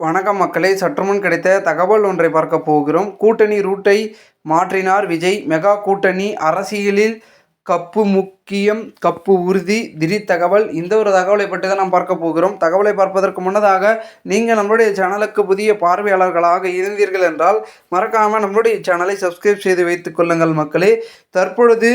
வணக்கம் மக்களே. சற்றுமுன் கிடைத்த தகவல் ஒன்றை பார்க்க போகிறோம். கூட்டணி ரூட்டை மாற்றினார் விஜய். மெகா கூட்டணி அரசியலில் கப்பு முக்கியம் கப்பு உறுதி திடீர் தகவல். இந்த ஒரு தகவலை பற்றி தான் நாம் பார்க்க போகிறோம். தகவலை பார்ப்பதற்கு முன்னதாக நீங்கள் நம்மளுடைய சேனலுக்கு புதிய பார்வையாளர்களாக இருந்தீர்கள் என்றால் மறக்காமல் நம்மளுடைய சேனலை சப்ஸ்கிரைப் செய்து வைத்துக் கொள்ளுங்கள் மக்களே. தற்பொழுது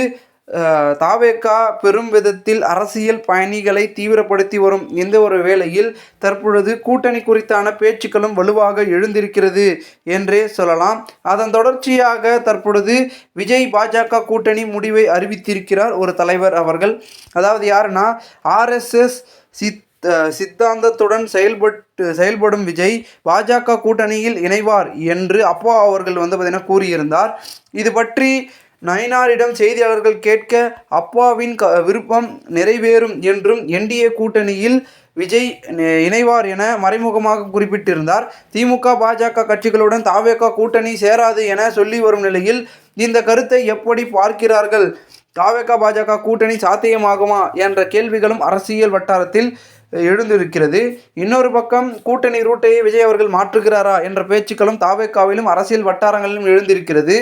தாவேக்கா தாவேகா பெரும் விதத்தில் அரசியல் பயணிகளை தீவிரப்படுத்தி வரும் எந்த ஒரு வேளையில் தற்பொழுது கூட்டணி குறித்தான பேச்சுக்களும் வலுவாக எழுந்திருக்கிறது என்றே சொல்லலாம். அதன் தொடர்ச்சியாக தற்பொழுது விஜய் பாஜக கூட்டணி முடிவை அறிவித்திருக்கிறார் ஒரு தலைவர் அவர்கள். அதாவது யாருன்னா ஆர்எஸ்எஸ் சித் சித்தாந்தத்துடன் செயல்பட்டு செயல்படும் விஜய் பாஜக கூட்டணியில் இணைவார் என்று அப்பா அவர்கள் வந்து பார்த்தீங்கன்னா கூறியிருந்தார். இது பற்றி நயனாரிடம் செய்தியாளர்கள் கேட்க அப்பாவின் க விருப்பம் நிறைவேறும் என்றும் என்டிஏ கூட்டணியில் விஜய் இணைவார் என மறைமுகமாக குறிப்பிட்டிருந்தார். திமுக பாஜக கட்சிகளுடன் தாவேகா கூட்டணி சேராது என சொல்லி வரும் நிலையில் இந்த கருத்தை எப்படி பார்க்கிறார்கள்? தாவேகா பாஜக கூட்டணி சாத்தியமாகுமா என்ற கேள்விகளும் அரசியல் வட்டாரத்தில் எழுந்திருக்கிறது. இன்னொரு பக்கம் கூட்டணி ரூட்டையே விஜய் அவர்கள் மாற்றுகிறாரா என்ற பேச்சுக்களும் தாவேக்காவிலும் அரசியல் வட்டாரங்களிலும் எழுந்திருக்கிறது.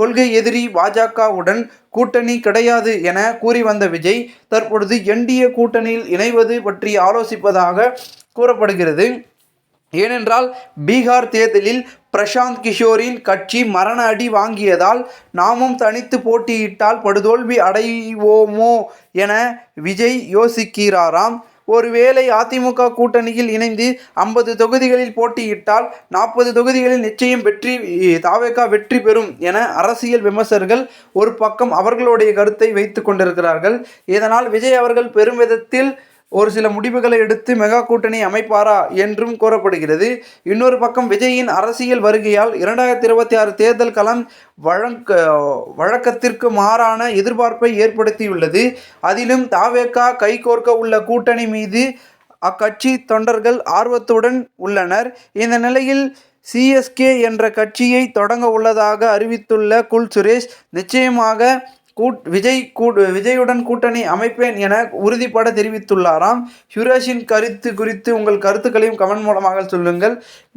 கொள்கை எதிரி பாஜகவுடன் கூட்டணி கிடையாது என கூறி வந்த விஜய் தற்பொழுது என்டிஏ கூட்டணியில் இணைவது பற்றி ஆலோசிப்பதாக கூறப்படுகிறது. ஏனென்றால் பீகார் தேர்தலில் பிரசாந்த் கிஷோரின் கட்சி மரண அடி வாங்கியதால் நாமும் தனித்து போட்டியிட்டால் படுதோல்வி அடைவோமோ என விஜய் யோசிக்கிறாராம். ஒருவேளை அதிமுக கூட்டணியில் இணைந்து ஐம்பது தொகுதிகளில் போட்டியிட்டால் நாற்பது தொகுதிகளில் நிச்சயம் வெற்றி தாவேகா வெற்றி பெறும் என அரசியல் விமர்சகர்கள் ஒரு பக்கம் அவர்களுடைய கருத்தை வைத்து கொண்டிருக்கிறார்கள். இதனால் விஜய் அவர்கள் பெரும் விதத்தில் ஒரு சில முடிவுகளை எடுத்து மெகா கூட்டணி அமைப்பாரா என்றும் கூறப்படுகிறது. இன்னொரு பக்கம் விஜயின் அரசியல் வருகையால் இரண்டாயிரத்தி இருபத்தி ஆறு தேர்தல் களம் வழக்க வழக்கத்திற்கு மாறான எதிர்பார்ப்பை ஏற்படுத்தியுள்ளது. அதிலும் தாவேகா கைகோர்க்க உள்ள கூட்டணி மீது அக்கட்சி தொண்டர்கள் ஆர்வத்துடன் உள்ளனர். இந்த நிலையில் சிஎஸ்கே என்ற கட்சியை தொடங்க உள்ளதாக அறிவித்துள்ள குல் சுரேஷ் நிச்சயமாக கூட் விஜய் கூட் விஜயுடன் கூட்டணி அமைப்பேன் என உறுதிப்பட தெரிவித்துள்ளாராம். யுவராஜின் கருத்து குறித்து உங்கள் கருத்துக்களையும் கமெண்ட் மூலமாக சொல்லுங்கள்.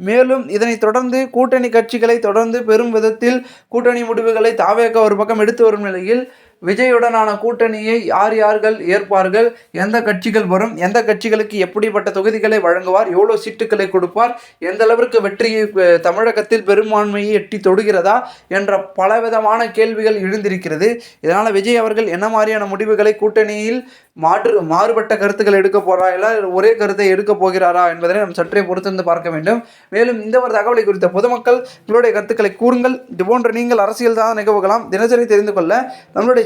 மேலும் இதனைத் தொடர்ந்து கூட்டணி கட்சிகளை தொடர்ந்து பெரும் விதத்தில் கூட்டணி முடிவுகளை தாவேக ஒரு பக்கம் எடுத்து வரும் நிலையில் விஜயுடனான கூட்டணியை யார் யார்கள் ஏற்பார்கள்? எந்த கட்சிகள் வரும்? எந்த கட்சிகளுக்கு எப்படிப்பட்ட தொகுதிகளை வழங்குவார்? எவ்வளோ சீட்டுகளை கொடுப்பார்? எந்த அளவிற்கு வெற்றியை தமிழகத்தில் பெரும்பான்மையை எட்டி தொடுகிறதா? என்ற பலவிதமான கேள்விகள் எழுந்திருக்கிறது. இதனால் விஜய் அவர்கள் என்ன மாதிரியான முடிவுகளை கூட்டணியில் மாற்று மாறுபட்ட கருத்துக்கள் எடுக்க போகிறா இல்லை ஒரே கருத்தை எடுக்க போகிறாரா என்பதனை நாம் சற்றே பொறுத்திருந்து பார்க்க வேண்டும். மேலும் இந்த ஒரு தகவலை குறித்த பொதுமக்கள் உங்களுடைய கருத்துக்களை கூறுங்கள். இது போன்ற நீங்கள் அரசியல் தான் நிகழ்வுகளாம் தினசரி தெரிந்து கொள்ள நம்மளுடைய